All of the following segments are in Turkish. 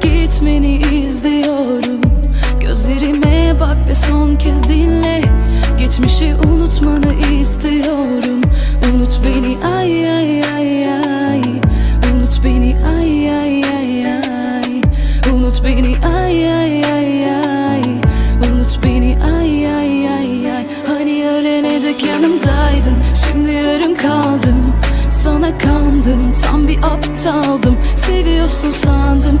gitmeni izliyorum. Gözlerime bak ve son kez dinle. Geçmişi unutmanı istiyorum. Unut beni ay ay ay ay. Unut beni ay ay ay ay. Unut beni ay ay ay ay. Unut beni ay ay ay ay. Hani ölene dek yanımdaydın Şimdi yarım kaldım. Sana kandım tam bir aptaldım. Seviyorsun sandım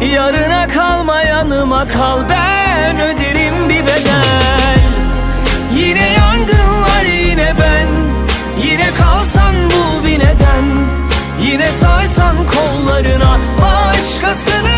Yarına kalma yanıma kal Ben öderim bir bedel. Yine yangınlar yine ben Yine kalsan bul bir neden. Yine sarsan kollarına Başkasını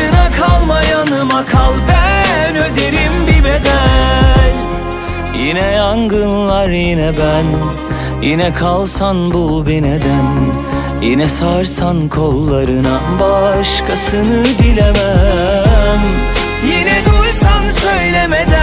yine ben. Yine kalsan bul bir neden. Yine sarsan kollarına Başkasını dilemem. Yine duysan söylemeden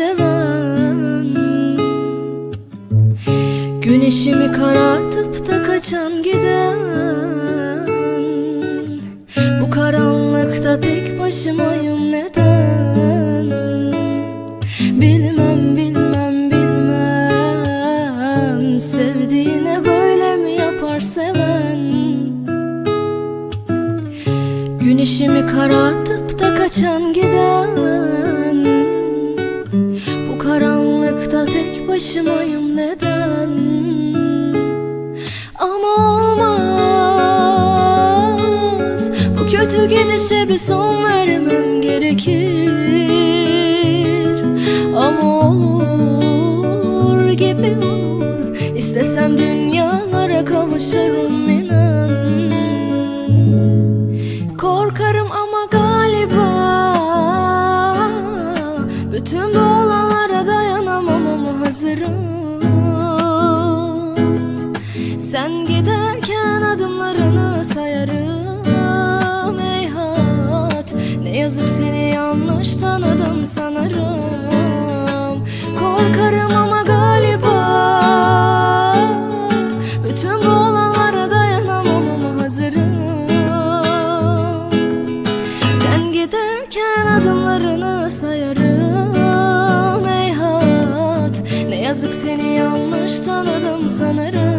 seven. Güneşimi karartıp da kaçan giden. Bu karanlıkta tek başımayım neden? Bilmem bilmem bilmem. Sevdiğine böyle mi yapar seven? Güneşimi karartıp da kaçan giden başımayım neden? Ama olmaz. Bu kötü gidişe bir son vermem gerekir giderken adımlarını sayarım. Ey hayat ne yazık seni yanlış tanıdım sanırım. Korkarım ama galiba Bütün bu olanlara dayanamam ama hazırım. Sen giderken adımlarını sayarım. Ey hayat ne yazık seni yanlış tanıdım sanırım.